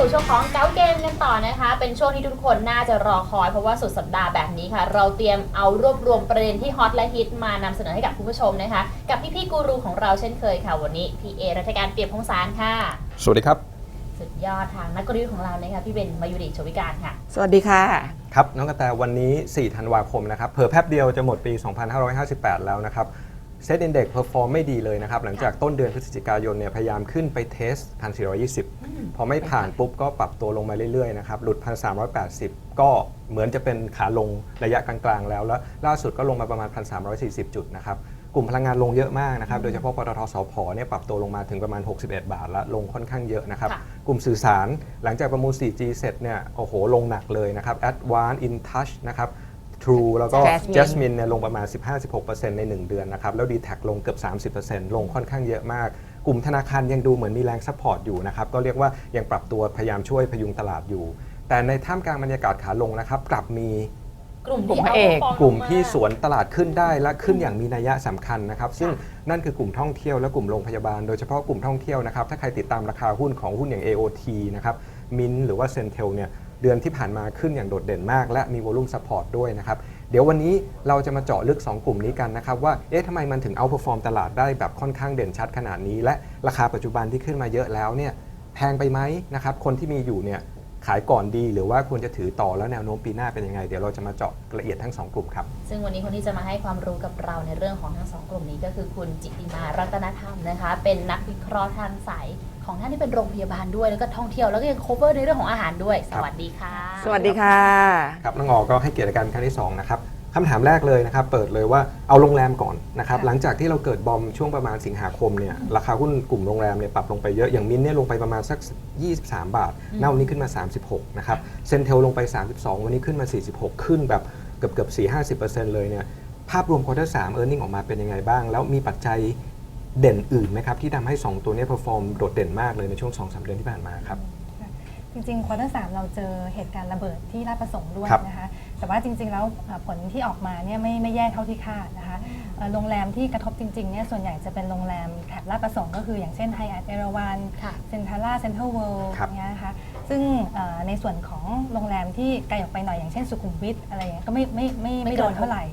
สู่ช่วงของเก้าเกมกันต่อนะคะ เป็นช่วงที่ทุกคนน่าจะรอคอยเพราะว่าสุดสัปดาห์แบบนี้ค่ะ เราเตรียมเอารวบรวมประเด็นที่ฮอตและฮิตมานำเสนอให้กับคุณผู้ชมนะคะ กับพี่ๆกูรูของเราเช่นเคยค่ะ วันนี้พี่เอรัฐการเปียบพงษ์สารค่ะ สวัสดีครับ สุดยอดทางนักกลยุทธ์ของเรานะคะพี่เบนมายุริโชวิการค่ะ สวัสดีค่ะ ครับน้องกระแตวันนี้ 4 ธันวาคมนะครับเผลอแป๊บเดียวจะหมดปี 2558 แล้วนะครับ เซตอินเด็กเพอร์ฟอร์มไม่ดีเลยนะครับ หลังจากต้นเดือนพฤศจิกายนเนี่ยพยายามขึ้นไปเทส1,420พอไม่ผ่านปุ๊บก็ปรับตัวลงมาเรื่อยๆนะครับ หลุด1,380ก็เหมือนจะเป็นขาลงระยะกลางๆแล้ว แล้วล่าสุดก็ลงมาประมาณ1,340จุดนะครับ กลุ่มพลังงานลงเยอะมากนะครับ โดยเฉพาะปตทสพเนี่ยปรับตัวลงมาถึงประมาณ 61 บาทละลงค่อนข้างเยอะนะครับค่ะกลุ่มสื่อสารหลังจากประมูล 4G เสร็จเนี่ย โอ้โห ลงหนักเลยนะครับ Advance InTouch นะครับ True แล้วก็ Jasmine Jasmine เนี่ยลงประมาณ 15-16%ใน 1 เดือนนะครับ แล้ว d t แทลงเกือบ 30%ลงค่อนข้างเยอะมาก กลุ่มธนาคารยังดูเหมือนมีแรงซัพพอร์ตอยู่นะครับ ก็เรียกว่ายังปรับตัวพยายามช่วยพยุงตลาดอยู่ แต่ในท่ามกลางบรรยากาศขาลงนะครับ กลับมีกลุ่มกลุ่ที่มพระเอกากลุ่มที่ลงาสวนตลาดขึ้นได้และขึ้นอย่างมีนัยยะสำคัญนะครับ ซึ่งนั่นคือกลุ่มท่องเที่ยวและกลุ่มโรงพยาบาล โดยเฉพาะกลุ่มท่องเที่ยวนะครับ ถ้าใครติดตามราคาหุ้นของหุ้นอย่าง AOT นะครับมินหรือว่าเซนเทลเนี่ย เดือนที่ผ่านมาขึ้นอย่างโดดเด่นมาก และมีวอลุ่มซัพพอร์ตด้วยนะครับ เดี๋ยววันนี้เราจะมาเจาะลึก 2 กลุ่มนี้กันนะครับ ว่า เอ๊ะทำไมมันถึงเอาพอฟอร์มตลาดได้แบบค่อนข้างเด่นชัดขนาดนี้ และราคาปัจจุบันที่ขึ้นมาเยอะแล้วเนี่ยแพงไปไหมนะครับ คนที่มีอยู่เนี่ยขายก่อนดีหรือว่าควรจะถือต่อแล้วแนวโน้มปีหน้าเป็นยังไง เดี๋ยวเราจะมาเจาะละเอียดทั้งสองกลุ่มครับ ซึ่งวันนี้คนที่จะมาให้ความรู้กับเราในเรื่องของทั้งสองกลุ่มนี้ก็คือคุณจิติมารัตนธรรมนะคะ เป็นนักวิเคราะห์ทางสาย ของท่านที่เป็นโรงพยาบาลด้วยแล้วก็ท่องเที่ยวแล้วก็ยัง cover ในเรื่องของอาหารด้วย สวัสดีค่ะ สวัสดีค่ะ ครับน้องออก็ให้เกียรติกันครั้งที่2นะครับคำถามแรกเลยนะครับ เปิดเลยว่าเอาโรงแรมก่อนนะครับค่ะหลังจากที่เราเกิดบอมช่วงประมาณสิงหาคมเนี่ยราคาหุ้นกลุ่มโรงแรมเนี่ยปรับลงไปเยอะอย่างมินเนี่ยลงไปประมาณสัก 23 บาทอืมหน้าวันนี้ขึ้นมา 36 นะครับเซนเทลลงไป 32 วันนี้ขึ้นมา 46 ขึ้นแบบเกือบเกือบ4 50 เลยเนี่ยภาพรวมควอเตอร์สามเออร์เน็งออกมาเป็นยังไงบ้าง แล้วมีปัจจัย เด่นอื่นไหมครับ ที่ทำให้ 2 ตัวเนี้เพอร์ฟอร์มโดดเด่นมากเลยในช่วง 2-3 เดือนที่ผ่านมาครับ จริงๆควอเตอร์สามเราเจอเหตุการณ์ระเบิดที่ราชประสงค์ด้วยครับนะคะ แต่ว่าจริงๆแล้วเอ่อผลที่ออกมาเนี่ยไม่ไม่แย่เท่าที่คาดนะคะเอ่อโรงแรมที่กระทบจริงๆเนี่ยส่วนใหญ่จะเป็นโรงแรมแถบราชประสงค์ก็คืออย่างเช่นไฮแอทเอราวันค่ะ เซ็นทรัลล่าเซ็นทรัลเวิลด์ครับ เนี่ยนะคะซึ่งเอ่อในส่วนของโรงแรมที่ไกลออกไปหน่อยอย่างเช่นสุขุมวิทอะไรอย่างเงี้ยก็ไม่ไม่ไม่ไม่ไม่โดโดนนเท่าไหร่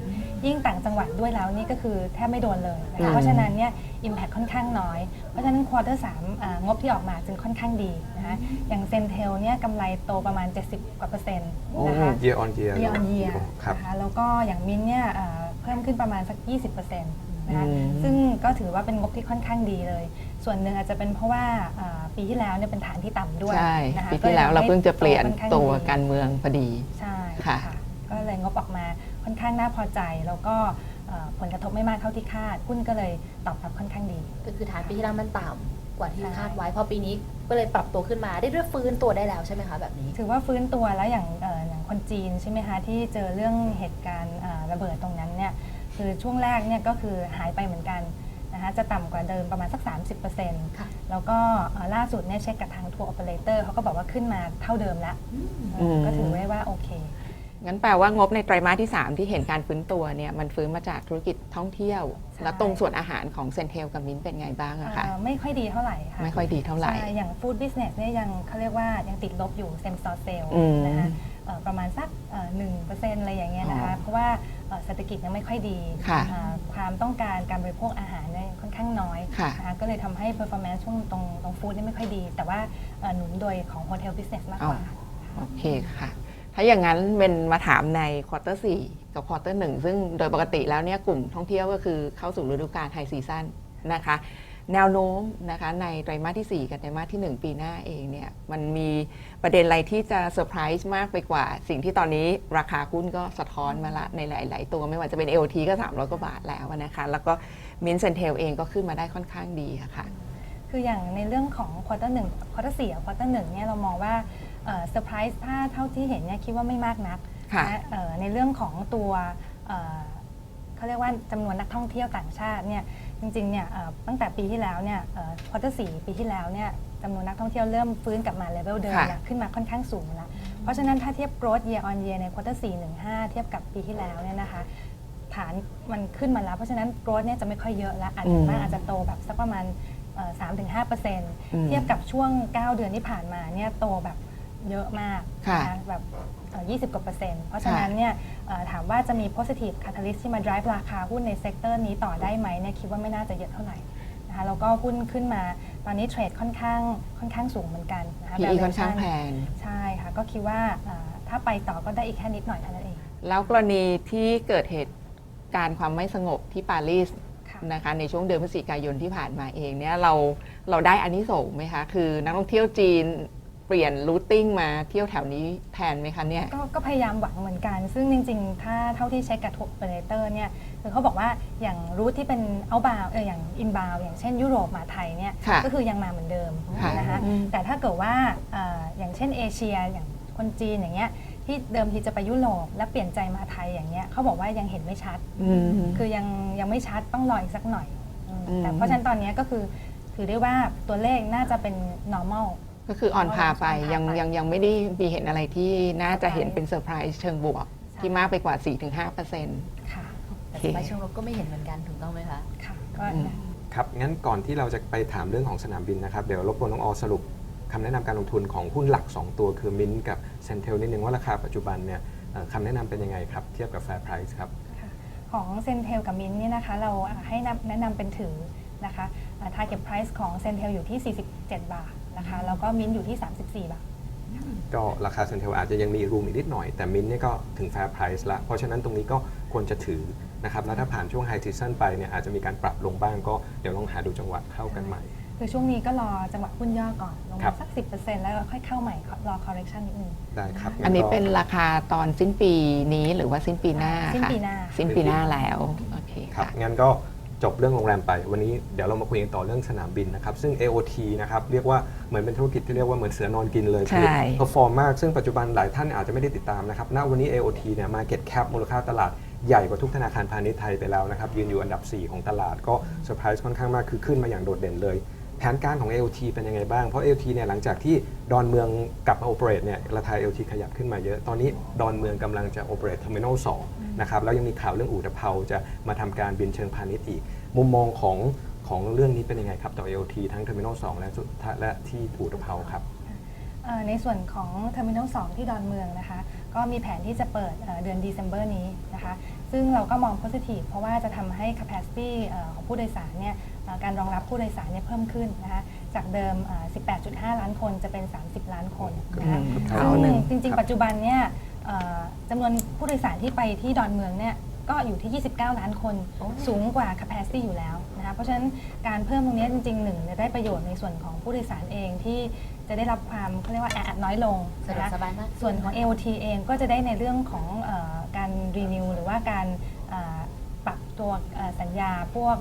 ยิ่งต่างจังหวัดด้วยแล้วนี่ก็คือแทบไม่โดนเลยนะอืคะมเพราะฉะนั้นเนี่ยอิมแพคค่อนข้างน้อย เพราะฉะนั้นควอเตอร์สามอ่างบที่ออกมาจึงค่อนข้างดีนะคะอย่างเซนเทลเนี่ยกำไรโตประมาณ 70 กว่าเปอร์เซ็นต์นะคะ year on year year on year ครับ นะคะแล้วก็อย่างมินเนี่ยเอ่อเพิ่มขึ้นประมาณสัก 20%นะคะอืม ซึ่งก็ถือว่าเป็นงบที่ค่อนข้างดีเลย ส่วนหนึ่งอาจจะเป็นเพราะว่าเอ่อปีที่แล้วเนี่ยเป็นฐานที่ต่ำด้วยใช่ นะคะปีที่แล้วเราเพิ่งจะเปลี่ยนค่อข้างตัวดีการเมืองพอดี ใช่ค่ะ ก็เลยงบออกมา ค่อนข้างน่าพอใจ แล้วก็เอ่อผลกระทบไม่มากเท่าที่คาดหุ้นก็เลยตอบรับค่อนข้างดี ก็คือฐานปีที่แล้วมันต่ำกว่าที่ใช่คาดไว้พอปีนี้ก็เลยปรับตัวขึ้นมาได้ด้วยฟื้นตัวได้แล้วใช่ไหมคะแบบนี้ ถือว่าฟื้นตัวแล้วอย่างเอ่ออย่างคนจีนใช่ไหมคะที่เจอเรื่องเหตุการณ์อ่าระเบิดตรงนั้นเนี่ยคือช่วงแรกเนี่ยก็คือหายไปเหมือนกันนะคะจะต่ำกว่าเดิมประมาณสัก 30%ค่ะแล้วก็เอ่อล่าสุดเนี่ยเช็คกับทางทัวร์โอเปอเรเตอร์เขาก็บอกว่าขึ้นมาเท่าเดิมแล้วอืมก็ถือไว้ว่าโอเค งั้นแปลว่างบในไตรมาสที่ 3 ที่เห็นการฟื้นตัวเนี่ยมันฟื้นมาจากธุรกิจท่องเที่ยว ใช่ แล้วตรงส่วนอาหารของเซนเทลกับมินเป็นไงบ้างอะคะ เอ่อไม่ค่อยดีเท่าไหร่ค่ะไม่ค่อยดีเท่าไหร่ ใช่อย่างฟู้ดบิสเนสเนี่ยยังเขาเรียกว่ายังติดลบอยู่เซมซอร์เซลอืมนะคะเอ่อประมาณสักหนึ่งเปอร์เซ็นต์อะไรอย่างเงี้ยนะอ๋คะ อเพราะว่าเอ่อเศรษฐกิจยังไม่ค่อยดีค่ะอ่าความต้องการการบริโภคอาหารเนี่ยค่อนข้างน้อยค่ะนะคะก็เลยทำให้ performance ช่วงตรงตรงฟู้ดนี่ไม่ค่อยดี แต่ว่าเอ่อหนุนโดยของโฮเทลบิสเนสมากกว่า โอเคค่ะ ถ้าอย่างนั้นเป็นมาถามในควอเตอร์สี่กับควอเตอร์หนึ่งซึ่งโดยปกติแล้วเนี่ยกลุ่มท่องเที่ยวก็คือเข้าสู่ฤดูกาลไฮซีซั่นนะคะแนวโน้มนะคะในไตรมาสที่ 4 กับไตรมาสที่ 1 ปีหน้าเองเนี่ยมันมีประเด็นอะไรที่จะเซอร์ไพรส์มากไปกว่า สิ่งที่ตอนนี้ราคาหุ้นก็สะท้อนมาละในหลาย ๆ ตัวไม่ว่าจะเป็น LT ก็ 300 กว่าบาทแล้วนะคะ แล้วก็มินเซนเทลเองก็ขึ้นมาได้ค่อนข้างดีะค่ะ คืออย่างในเรื่องของควอเตอร์หนึ่งควอเตอร์สี่กับควอเตอร์หนึ่งเนี่ยเรามองว่า เซอร์ไพรส์ถ้าเท่าที่เห็นเนี่ยคิดว่าไม่มากนักค่ะ นะเอ่อในเรื่องของตัวเอ่อเขาเรียกว่าจำนวนนักท่องเที่ยวต่างชาติเนี่ยจริงๆเนี่ยเอ่อตั้งแต่ปีที่แล้วเนี่ยควอเตอร์สี่ปีที่แล้วเนี่ยจำนวนนักท่องเที่ยวเริ่มฟื้นกลับมาเลเวลเดิมค่ะแล้วขึ้นมาค่อนข้างสูงแล้วเพราะฉะนั้นถ้าเทียบ growth year on year ในควอเตอร์สี่หนึ่งห้าเทียบกับปีที่แล้วเนี่ยนะคะฐานมันขึ้นมาแล้ว เพราะฉะนั้น growth เนี่ยจะไม่ค่อยเยอะแล้วอาจจะมากอาจจะโตแบบสักประมาณเอ่อ3-5%อืมเทียบกับช่วง 9 เดือนที่ผ่านมาเนี่ยโตแบบ เยอะมากค่ะนแบบเอ่อ20 กว่าเปอร์เซ็นต์ เพราะฉะนั้นเนี่ยเอ่อถามว่าจะมี positive catalyst ที่มา drive ราคาหุ้นในเซกเตอร์นี้ต่อได้ไหมเนี่ยคิดว่าไม่น่าจะเยอะเท่าไหร่นะคะแล้วก็หุ้นขึ้นมาตอนนี้เทรดค่อนข้างค่อนข้างสูงเหมือนกันนะคะ PE ค่อนข้าง valuation แพงใช่ค่ะก็คิดว่าเอ่อถ้าไปต่อก็ได้อีกแค่นิดหน่อยเท่านั้นเอง แล้วกรณีที่เกิดเหตุการณ์ความไม่สงบที่ปารีสค่ะนะคะในช่วงเดือนพฤศจิกายนที่ผ่านมาเองเนี่ยเราเราได้อันนี้ส่งส์ไหมคะ คือนักท่องเที่ยวจีน เปลี่ยนรูทติ้งมาเที่ยวแถวนี้แทนไหมคะเนี่ย ก็ก็พยายามหวังเหมือนกัน ซึ่งจริงๆ ถ้าเท่าที่เช็คกับทัวร์โอเปอเรเตอร์เนี่ยคือเขาบอกว่าอย่างรูทที่เป็นเอาบาวเอออย่างอินบาวอย่างเช่นยุโรปมาไทยเนี่ยค่ะก็คือยังมาเหมือนเดิมค่ะนะคะอืม แต่ถ้าเกิดว่าเอ่ออย่างเช่นเอเชียอย่างคนจีนอย่างเงี้ยที่เดิมทีจะไปยุโรปแล้วเปลี่ยนใจมาไทยอย่างเงี้ยเขาบอกว่ายังเห็นไม่ชัด อืม คือยังยังไม่ชัดต้องรออีกสักหน่อยอืมอืม แต่เพราะฉะนั้นตอนเนี้ยก็คือถือได้ว่าตัวเลขน่าจะเป็น normal ก็คืออ่อนพาไปอ่อนพาไปยังยังยังไม่ได้มีเห็นอะไรที่น่าจะเห็นเป็นเซอร์ไพรส์เชิงบวก ที่มากไปกว่า 4-5%ค่ะแต่สไปเชิงลบก็ไม่เห็นเหมือนกันถูกต้องไหมคะค่ะก็อืมครับงั้นก่อนที่เราจะไปถามเรื่องของสนามบินนะครับ เดี๋ยวรบกวนน้องออสรุปคำแนะนำการลงทุนของหุ้นหลัก 2 ตัวคือมินกับเซนเทลนิดนึงว่าราคาปัจจุบันเนี่ยเอ่อคำแนะนำเป็นยังไงครับ เทียบกับแฟร์ไพรซ์ครับของเซนเทลกับมินเนี่ยนะคะเราอะให้นำแนะนำเป็นถือนะคะอ่า target price ของเซนเทลอยู่ที่ 47 บาท นะคะแล้วก็มินอยู่ที่ 34 บาท ก็ราคาเซนเทลอาจจะยังมีรูมอีกนิดหน่อย แต่มินเนี่ยก็ถึงแฟร์ไพรซ์ละเพราะฉะนั้นตรงนี้ก็ควรจะถือนะครับแล้วถ้าผ่านช่วงไฮซีซันไปเนี่ยอาจจะมีการปรับลงบ้างก็เดี๋ยวลองหาดูจังหวะเข้ากันใหม่ คือช่วงนี้ก็รอจังหวะหุ้นย่อก่อนลงครัมาบสัก 10%แล้วก็ค่อยเข้าใหม่รอ correction นิดนึงได้ครับอันนี้งั้ก็เป็นราคาตอนสิ้นปีนี้หรือว่าสิ้นปีหน้าสิ้นคะปีหน้า สิ้นปีหน้าแล้ว โอเคครับค่ะ งั้นก็ จบเรื่องโรงแรมไป วันนี้เดี๋ยวเรามาคุยกันต่อเรื่องสนามบินนะครับ ซึ่ง AOT นะครับเรียกว่าเหมือนเป็นธุรกิจที่เรียกว่าเหมือนเสือนอนกินเลยใช่เพอร์ฟอร์มมาก ซึ่งปัจจุบันหลายท่านอาจจะไม่ได้ติดตามนะครับณวันนี้ AOT เนี่ย Market Cap มูลค่าตลาดใหญ่กว่าทุกธนาคารพาณิชย์ไทยไปแล้วนะครับยืนอยู่อันดับ 4 ของตลาดก็เซอร์ไพรส์ค่อนข้างมากคือขึ้นมาอย่างโดดเด่นเลย แผนการของ AOT เป็นยังไงบ้าง เพราะ AOT เนี่ยหลังจากที่ดอนเมืองกลับมาโอเปเรตเนี่ยราคา AOT ขยับขึ้นมาเยอะ ตอนนี้ดอนเมืองกำลังจะโอเปเรตเทอร์มินอล2นะครับ แล้วยังมีข่าวเรื่องอู่ตะเภาจะมาทำการบินเชิงพาณิชย์อีก มุมมองของของเรื่องนี้เป็นยังไงครับ ต่อ AOT ทั้งเทอร์มินอล2และสุดและที่อู่ตะเภาครับในส่วนของ Terminal 2ที่ดอนเมืองนะคะ ก็มีแผนที่จะเปิดเดือน December นี้นะคะ ซึ่งเราก็มอง positive เพราะว่าจะทำให้ capacity ของผู้โดยสารเนี่ย การรองรับผู้โดยสารเนี่ยเพิ่มขึ้นนะคะจากเดิมเอ่อ18.5 ล้านคนจะเป็น 30 ล้านคนนะคะอืมซึ่งเอาหนึ่งจริงครับๆปัจจุบันเนี่ยเอ่อจำนวนผู้โดยสารที่ไปที่ดอนเมืองเนี่ยก็อยู่ที่ 29 ล้านคนโอ้สูงกว่า capacity อยู่แล้วนะคะ เพราะฉะนั้นการเพิ่มตรงนี้จริงๆหนึ่งเนี่ยได้ประโยชน์ในส่วนของผู้โดยสารเองที่จะได้รับความเขาเรียกว่าแออัดน้อยลงสะดวกนะคะสบายมากส่วนของ AOT เองก็จะได้ในเรื่องของเออการรีนิวหรือว่าการเอ่อปรับตัวเอ่อสัญญาพวก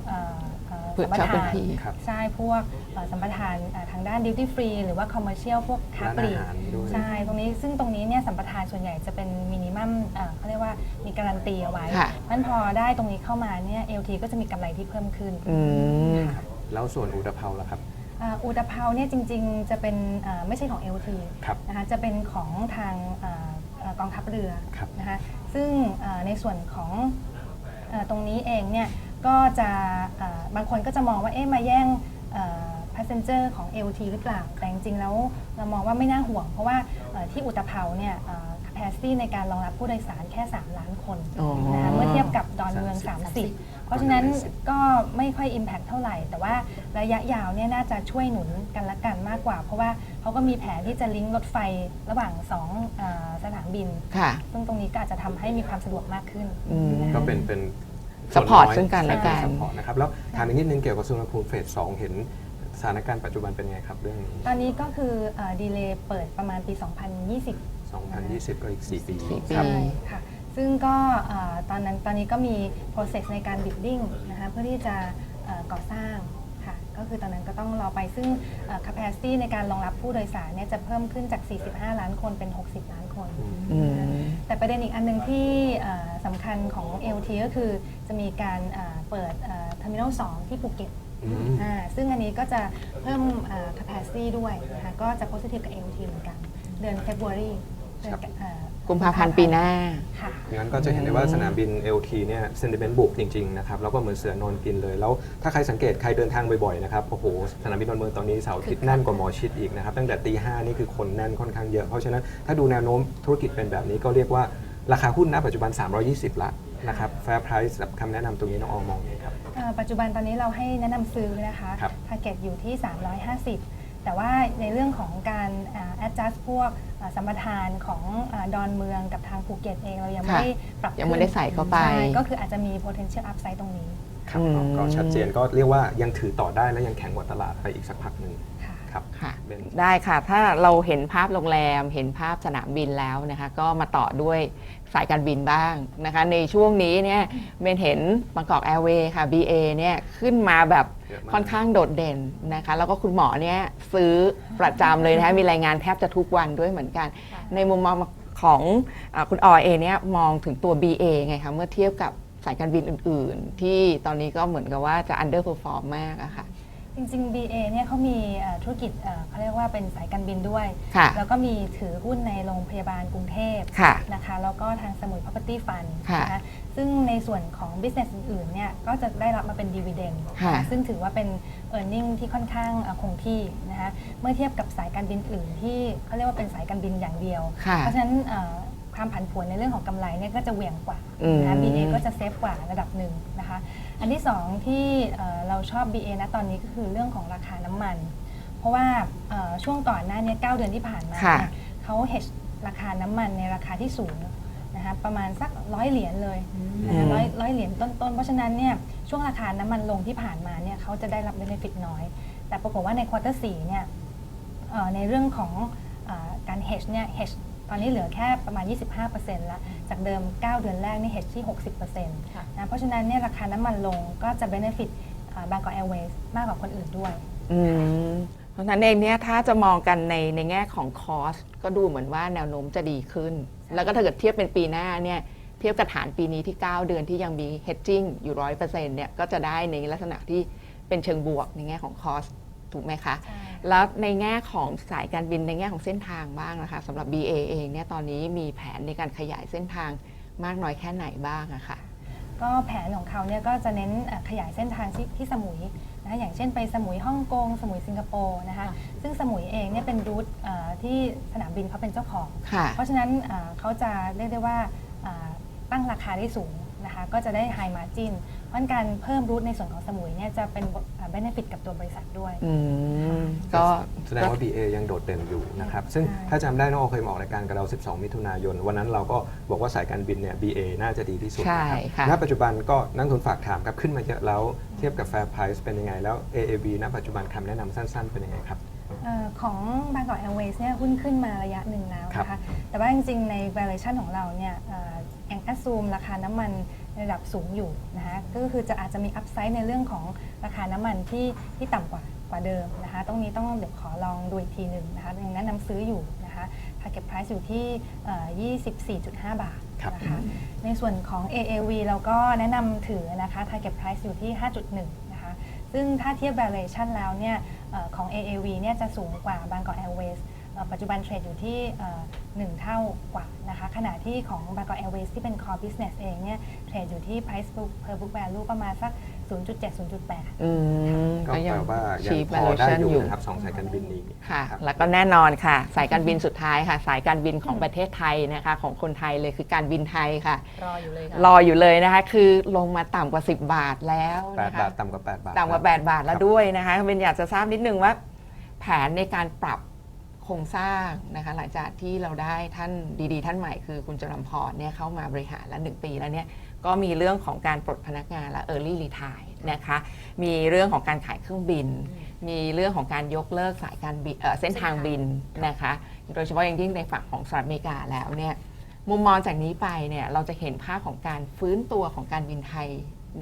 เอ่อเอ่อเพื่อสัมปเช่าพื้ทานนที่ครับใช่พวกเอ่อสัมปทานเอ่อทางด้าน duty free หรือว่า commercial พวกค้าร้านปลีอากหารด้วยใช่ตรงนี้ซึ่งตรงนี้เนี่ยสัมปทานส่วนใหญ่จะเป็นมินิมัมเอ่อเขาเรียกว่ามีการันตีเอาไว้ค่ะมันพอได้ตรงนี้เข้ามาเนี่ย LT ก็จะมีกำไรที่เพิ่มขึ้นอืมแล้วส่วนอู่ตะเภาล่ะครับอ่าอูตะเภาเนี่ยจริง ๆ จะเป็นเอ่อไม่ใช่ของ LT ครับนะคะจะเป็นของทางเอ่อเอ่อกองทัพเรือครับนะคะซึ่งเอ่อในส่วนของเอ่อตรงนี้เองเนี่ย ก็จะเอ่อบางคนก็จะมองว่าเอ๊ะมาแย่งเอ่อ passenger ของ LT หรือเปล่า แต่จริงๆแล้วเรามองว่าไม่น่าห่วง เพราะว่าเอ่อที่อุตภเปาเนี่ยเอ่อ capacity ในการรองรับผู้โดยสารแค่ 3 ล้านคนอ๋อนะคะเมื่อเทียบกับดอนเมือง30 30 เพราะฉะนั้นก็ไม่ค่อย impact เท่าไหร่ แต่ว่าระยะยาวเนี่ยน่าจะช่วยหนุนกันละกันมากกว่า เพราะว่าเขาก็มีแผนที่จะลิงก์รถไฟระหว่างสองเออสนามบินค่ะซึ่งตรงนี้ก็อาจจะทำให้มีความสะดวกมากขึ้นอืมนะคะก็เป็นเป็น Support ซึ่งกันและกัน ซัพพอร์ตนะครับแล้วถามอีกนิดนึงเกี่ยวกับสุวรรณภูมิเฟสสองเห็นสถานการณ์ปัจจุบันเป็นไงครับเรื่องนี้ ตอนนี้ก็คือดีเลย์เปิดประมาณปี 2020 2020 ก็อีก 4 ปีสี่ปีครับใช่ค่ะ ซึ่งก็เอ่อตอนนั้นตอนนี้ก็มี process ในการ bidding นะคะเพื่อที่จะเอ่อก่อสร้างค่ะ ก็คือตอนนั้นก็ต้องรอไปซึ่งเอ่อ capacity ในการรองรับผู้โดยสารเนี่ยจะเพิ่มขึ้นจาก 45 ล้านคนเป็น 60 ล้านคน อืม แต่ประเด็นอีกอันหนึงที่เอ่อสำคัญของ LT ก็คือจะมีการเอ่อเปิดเทอร์มินอล2ที่ภูเก็ตอืม อ่าซึ่งอันนี้ก็จะเพิ่มเอ่อ capacity ด้วยนะคะก็จะ positive กับ LT เหมือนกัน เดือน February เดือนกันเอ่อกุมภาพันธ์ปีหน้า ค่ะงั้นก็จะเห็นได้ว่าสนามบิน LT เนี่ยเซนติเมนต์บวกจริงๆนะครับแล้วก็เหมือนเสือนอนกินเลย แล้วถ้าใครสังเกตใครเดินทางบ่อยๆนะครับโอ้โหสนามบินดอนเมืองตอนนี้เสาร์อาทิตย์แน่นกว่าหมอชิดอีกนะครับตั้งแต่ตีห้านี่คือคนแน่นค่อนข้างเยอะ เพราะฉะนั้นถ้าดูแนวโน้มธุรกิจเป็นแบบนี้ก็เรียกว่าราคาหุ้นณปัจจุบัน 320 ละนะครับแฟร์ไพรซ์คำแนะนำตรงนี้น้องออมมองไงครับเอ่อปัจจุบันตอนนี้เราให้แนะนำซื้อนะคะครับทาร์เก็ตอยู่ที่ 350 แต่ว่าในเรื่องของการอ่า adjust พวกอ่าสัมปทานของอาดอนเมืองกับทางภูเก็ตเองเรายังไม่ค่ะได้ปรับยังไม่ได้ใส่เข้าไปใช่ก็คืออาจจะมี potential upside ตรงนี้ ครับอืมก็ชัดเจนก็เรียกว่ายังถือต่อได้และยังแข็งกว่าตลาดไปอีกสักพักหนึ่ง ค่ะครับค่ะเบนได้ค่ะถ้าเราเห็นภาพโรงแรม เห็นภาพสนามบินแล้วนะคะก็มาต่อด้วยสายการบินบ้างนะคะในช่วงนี้เนี่ยเบนเห็นบางกอกแอร์เวย์ค่ะ BA เนี่ยขึ้นมาแบบเยอะมากค่อนข้างโดดเด่นนะคะแล้วก็คุณหมอเนี่ยซื้อประจำเลยนะคะมีรายงานแทบจะทุกวันด้วยเหมือนกันค่ะในมุมมองของอาคุณออยเองเนี่ยมองถึงตัว BA ไงคะเมื่อเทียบกับสายการบินอื่น ๆ ที่ตอนนี้ก็เหมือนกับว่าจะ underperform มากอะค่ะ จริงๆ BA เนี่ยเขามีเอ่อธุรกิจเอ่อเขาเรียกว่าเป็นสายการบินด้วย ค่ะ แล้วก็มีถือหุ้นในโรงพยาบาลกรุงเทพค่ะ นะคะ แล้วก็ทางสมุย property fund ค่ะนะคะ ซึ่งในส่วนของ business อื่นๆ เนี่ยก็จะได้รับมาเป็น dividend ค่ะนะคะซึ่งถือว่าเป็น e a r n i n g ที่ค่อนข้างเอ่อคงที่นะคะ เมื่อเทียบกับสายการบินอื่นที่เขาเรียกว่าเป็นสายการบินอย่างเดียว ค่ะ เพราะฉะนั้นเอ่อ ความผันผวนในเรื่องของกำไรเนี่ยก็จะเหวี่ยงกว่าอืมนะคะ BA ก็จะเซฟกว่าระดับหนึ่งนะคะ อันที่สองที่เอ่อเราชอบ BA นะตอนนี้ก็คือเรื่องของราคาน้ำมัน เพราะว่าเอ่อช่วงก่อนหน้าเนี้9เดือนที่ผ่านมาค่ะเนี่ยเขาเฮชราคาน้ำมันในราคาที่สูงนะคะประมาณสักร้อยเหรียญเลยนะคะร้อยร้อยเหรียญต้นๆ เพราะฉะนั้นเนี่ยช่วงราคาน้ำมันลงที่ผ่านมาเนี่ยเขาจะได้รับเบนฟิตน้อย แต่ปรากฏว่าในควอเตอร์สี่เนี่ยเอ่อในเรื่องของเออการเฮชเนี่ยเฮช ตอนนี้เหลือแค่ประมาณ 25%แล้ว จากเดิม 9 เดือนแรกนี่เฮชที่ 60%ค่ะนะเพราะฉะนั้นเนี่ยราคาน้ำมันลงก็จะ benefit บางกอกแอร์เวย์มากกว่าคนอื่นด้วยอืมเพราะฉะนั้นเองเนี่ยถ้าจะมองกันในในแง่ของคอสก็ดูเหมือนว่าแนวโน้มจะดีขึ้น แล้วก็ถ้าเกิดเทียบเป็นปีหน้าเนี่ยเทียบกับฐานปีนี้ที่ 9 เดือนที่ยังมี hedging อยู่100%เนี่ยก็จะได้ในลักษณะที่เป็นเชิงบวกในแง่ของคอส ถูกไหมคะใช่แล้วในแง่ของสายการบินในแง่ของเส้นทางบ้างนะคะสำหรับ BA เองเนี่ยตอนนี้มีแผนในการขยายเส้นทางมากน้อยแค่ไหนบ้างอะค่ะก็แผนของเขาเนี่ยก็จะเน้นเอ่อขยายเส้นทางที่ที่สมุยนะคะอย่างเช่นไปสมุยฮ่องกง สมุยสิงคโปร์นะคะค่ะซึ่งสมุยเองเนี่ยเป็นรูทเอ่อที่สนามบินเขาเป็นเจ้าของค่ะเพราะฉะนั้นเอ่อเขาจะเรียกได้ว่าเอ่อตั้งราคาได้สูงนะคะก็จะได้ high margin เพราะฉะนั้นการเพิ่มรูทในส่วนของสมุยเนี่ยจะเป็นเอ่อ benefit กับตัวบริษัทด้วย อืมก็ แสดงว่า BA ยังโดดเด่นอยู่นะครับ ซึ่งใช่ ถ้าจำได้น้องโอเคยมาออกรายการกับเรา 12 มิถุนายน วันนั้นเราก็บอกว่าสายการบินเนี่ย BA น่าจะดีที่สุดใช่นะครับค่ะ ณ ปัจจุบันก็นักลงทุนฝากถามครับ ขึ้นมาเยอะแล้วเทียบกับ Fair Price เป็นยังไง แล้ว AAV ณปัจจุบันคำแนะนำสั้นๆ เป็นยังไงครับ เออของบางกอกแอร์เวย์เนี่ยหุ้นขึ้นมาระยะหนึ่งแล้วนะครัคะ บแต่ว่าจริงๆ ใน valuation ของเราเนี่ยเอ่อยัง assume ราคาน้ำมันใน ระดับสูงอยู่นะคะก็คือจะอาจจะมี upside ในเรื่องของราคาน้ำมันที่ที่ต่ำกว่ากว่าเดิมนะคะตรงนี้ต้องเดี๋ยวขอลองดูอีกทีหนึ่งนะคะยังแนะนำซื้ออยู่นะคะ target price อยู่ที่เอ่อ24.5 บาทครับนะคะในส่วนของ AAV เราก็แนะนำถือนะคะ target price อยู่ที่ 5.1 นะคะ ซึ่งถ้าเทียบ valuation แล้วเนี่ยเอ่อของ AAV เนี่ยจะสูงกว่าบางกอก Airways เอ่อ ปัจจุบันเทรดอยู่ที่เอ่อหนึ่งเท่ากว่านะคะขณะที่ของบางกอก Airways ที่เป็น core business เองเนี่ยเทรดอยู่ที่ price book per book value ประมาณสัก 0.7 0.8 อืมก็แปลว่ายัง cheap พอได้ valuation อยู่นะครับสองสายการบินนี้ค่ะ รับ แล้วก็แน่นอนค่ะ สายการบินสุดท้ายค่ะ สายการบินของประเทศไทยนะคะ ของคนไทยเลยคือการบินไทยค่ะ รออยู่เลยค่ะรออยู่เลยนะคะ คือลงมาต่ำกว่า 10 บาทแล้วแปดนะคะ บาทต่ำกว่า8บาทต่ำกว่า 8 บาทแล้วครับด้วยนะคะเบนอยากจะทราบนิดนึงว่า แผนในการปรับ โครงสร้างนะคะหลังจากที่เราได้ท่านดีๆ ท่านใหม่คือคุณจรัมพรเนี่ยเข้ามาบริหารแล้วหนึ่งปีแล้วเนี่ยก็มีเรื่องของการปลดพนักงานและ Early Retire นะคะมีเรื่องของการขายเครื่องบิน มีเรื่องของการยกเลิกสายการบินเอ่อเส้นทางบินนะคะโดยเฉพาะอย่างยิ่งในฝั่งของสหรัฐอเมริกาแล้วเนี่ยมุมมองจากนี้ไปเนี่ยเราจะเห็นภาพของการฟื้นตัวของการบินไทย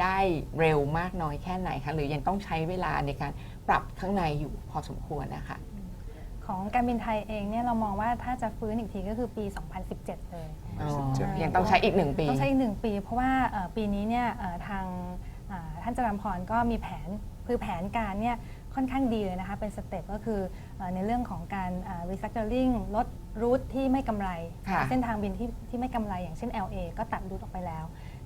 ได้เร็วมากน้อยแค่ไหนคะหรือยังต้องใช้เวลาในการปรับข้างในอยู่พอสมควรนะคะ ของการบินไทยเองเนี่ยเรามองว่าถ้าจะฟื้นอีกทีก็คือปี 2017 เลย อ๋อ17ยังต้องใช้อีกหนึ่งปี ต้องใช้อีกหนึ่งปี เพราะว่าเอ่อปีนี้เนี่ยเอ่อทางอ่าท่านจรัมพรก็มีแผนคือแผนการเนี่ยค่อนข้างดีเลยนะคะ เป็นสเต็ปก็คือเอ่อในเรื่องของการรีซัคเ r อริงลดรูทที่ไม่กำไร ค่ะ เส้นทางบินที่ที่ไม่กำไรอย่างเช่น LA ก็ตัดรูทออกไปแล้ว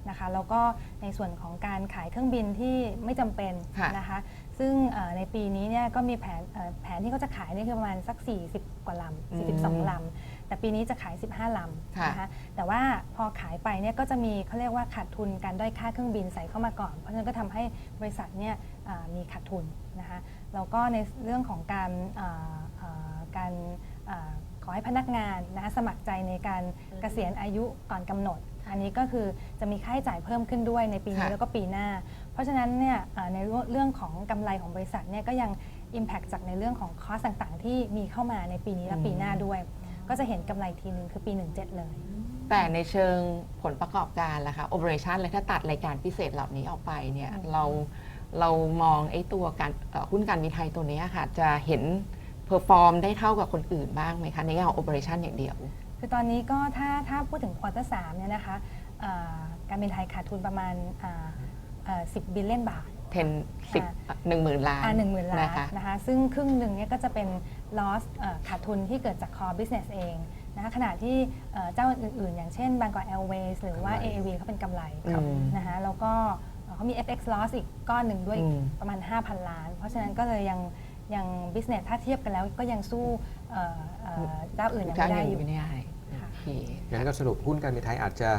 นะคะแล้วก็ในส่วนของการขายเครื่องบินที่ไม่จำเป็น ค่ะ นะคะ ซึ่งเอ่อในปีนี้เนี่ยก็มีแผนเอ่อแผนที่เขาจะขายนี่คือประมาณสัก 40 กว่าลำ42ลำแต่ปีนี้จะขาย 15ลำค่ะนะคะแต่ว่าพอขายไปเนี่ยก็จะมีเขาเรียกว่าขาดทุนการด้อยค่าเครื่องบินใส่เข้ามาก่อน เพราะฉะนั้นก็ทำให้บริษัทเนี่ยเอ่อมีขาดทุนนะคะแล้วก็ในเรื่องของการเอ่อเอ่อการเอ่อขอให้พนักงานนะคะสมัครใจในการเกษียณอายุก่อนกำหนด อันนี้ก็คือจะมีค่าใช้จ่ายเพิ่มขึ้นด้วยในปีนี้ค่ะ แล้วก็ปีหน้า เพราะฉะนั้นเนี่ยเอ่อในเรื่องของกำไรของบริษัทเนี่ยก็ยัง Impact จากในเรื่องของคอสต่างๆ ที่มีเข้ามาในปีนี้และปีหน้าด้วย ก็จะเห็นกำไรทีนึงคือปี 17 เลย แต่ในเชิงผลประกอบการล่ะคะ operation เลยถ้าตัดรายการพิเศษเหล่านี้ออกไปเนี่ย อืม เราเรามองไอ้ตัวการเอ่อหุ้นการบินไทยตัวเนี้ยค่ะ จะเห็น เพอร์ฟอร์มได้เท่ากับคนอื่นบ้างไหมคะในแง่ของ operation อย่างเดียว คือตอนนี้ก็ถ้าถ้าพูดถึงควอเตอร์สามเนี่ยนะคะเอ่อการบินไทยขาดทุนประมาณสิบบิลเลียนบาท10 10 1 0,000ล้าน อ่าหนึ่งหมื่นล้านนะคะนะคะ ซึ่งครึ่งหนึ่งเนี่ยก็จะเป็น loss เอ่อขาดทุนที่เกิดจาก core business เองนะคะขณะที่เอ่อเจ้าอื่นๆ อย่างเช่น Bangkok Airways หรือว่ากำไร AAV เขาเป็นกำไรอืมนะคะแล้วก็เอ่อเขามี FX loss อีกก้อนหนึ่งด้วยอืม ประมาณ 5,000 ล้าน เพราะฉะนั้นก็เลยยัง ยัง business ถ้าเทียบกันแล้วก็ยังสู้เอ่อเอ่อเจ้าอื่นยังเจ้าไม่หได้นึ่งอยู่ ไม่ได้ค่ะโอเค งั้นก็สรุปหุ้นการบินไทยอาจจะ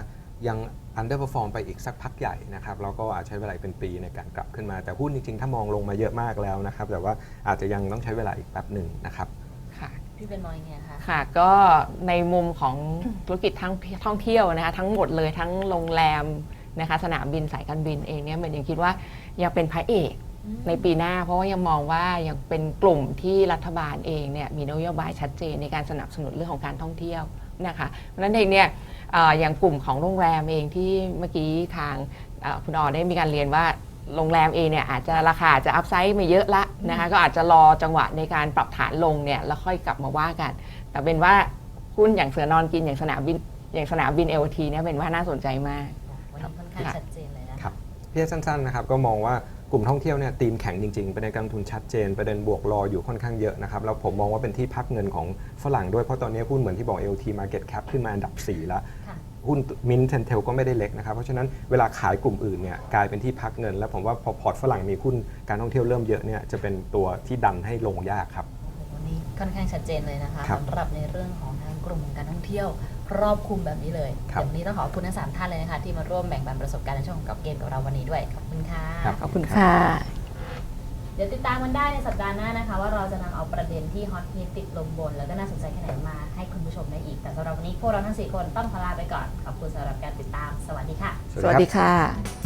ยัง underperform ไปอีกสักพักใหญ่นะครับแล้วก็อาจใช้เวลาอีกเป็นปีในการกลับขึ้นมา แต่หุ้นจริงๆ ถ้ามองลงมาเยอะมากแล้วนะครับ แต่ว่าอาจจะยังต้องใช้เวลาอีกแป๊บหนึ่งนะครับ ค่ะ พี่เป็นมองยังไงคะ ค่ะก็ในมุมของธุรกิจทั้งท่องเที่ยวนะคะทั้งหมดเลยทั้งโรงแรมนะคะสนามบินสายการบินเองเนี่ยมันยังคิดว่ายังเป็นพระเอก ในปีหน้าเพราะว่ายังมองว่ายังเป็นกลุ่มที่รัฐบาลเองเนี่ยมีนโยบายชัดเจนในการสนับสนุนเรื่องของการท่องเที่ยวนะคะเพราะฉะนั้นเองเนี่ยเอ่ออย่างกลุ่มของโรงแรมเองที่เมื่อกี้ทางเอ่อคุณออได้มีการเรียนว่าโรงแรมเองเนี่ยอาจจะราคาอาจจะอัพไซด์มาเยอะละนะคะก็อาจจะรอจังหวะในการปรับฐานลงเนี่ยแล้วค่อยกลับมาว่ากัน แต่เป็นว่าหุ้นอย่างเสือนอนกินอย่างสนามบินอย่างสนามบินเอ t ทีเนี่ยเป็นว่าน่าสนใจมากวันนี้ค่อนข้างครับชัดเจนเลยนะครับพี่สั้นๆนะครับก็มองว่า กลุ่มท่องเที่ยวเนี่ยตีมแข็งจริงๆประเด็นการลงทุนชัดเจน ประเด็นบวกรออยู่ค่อนข้างเยอะนะครับแล้วผมมองว่าเป็นที่พักเงินของฝรั่งด้วยเพราะตอนนี้หุ้นเหมือนที่บอก LT Market Cap ขึ้นมาอันดับ 4 แล้วค่ะหุ้นมินเทนเทลก็ไม่ได้เล็กนะครับ เพราะฉะนั้นเวลาขายกลุ่มอื่นเนี่ยกลายเป็นที่พักเงิน แล้วผมว่าพอพอร์ตฝรั่งมีหุ้นการท่องเที่ยวเริ่มเยอะเนี่ยจะเป็นตัวที่ดันให้ลงยากครับโอ้โหวันนี้ค่อนข้างชัดเจนเลยนะคะครับสำหรับในเรื่องของทางกลุ่มของการท่องเที่ยว รอบคลุมแบบนี้เลยครับเดี๋ยววันนี้ต้องขอบคุณทั้งสามท่านเลยนะคะที่มาร่วมแบ่งปันประสบการณ์ในช่วงของกับเกมกับเราวันนี้ด้วยขอบคุณค่ะ ครับ ขอบคุณค่ะ เดี๋ยวติดตามกันได้ในสัปดาห์หน้านะคะ ว่าเราจะนำเอาประเด็นที่ฮอตฮิตติดลมบน แล้วก็น่าสนใจแค่ไหนมาให้คุณผู้ชมได้อีก แต่สำหรับวันนี้พวกเราทั้งสี่คนต้องขอลาไปก่อน ขอบคุณสำหรับการติดตาม สวัสดีค่ะ สวัสดีค่ะ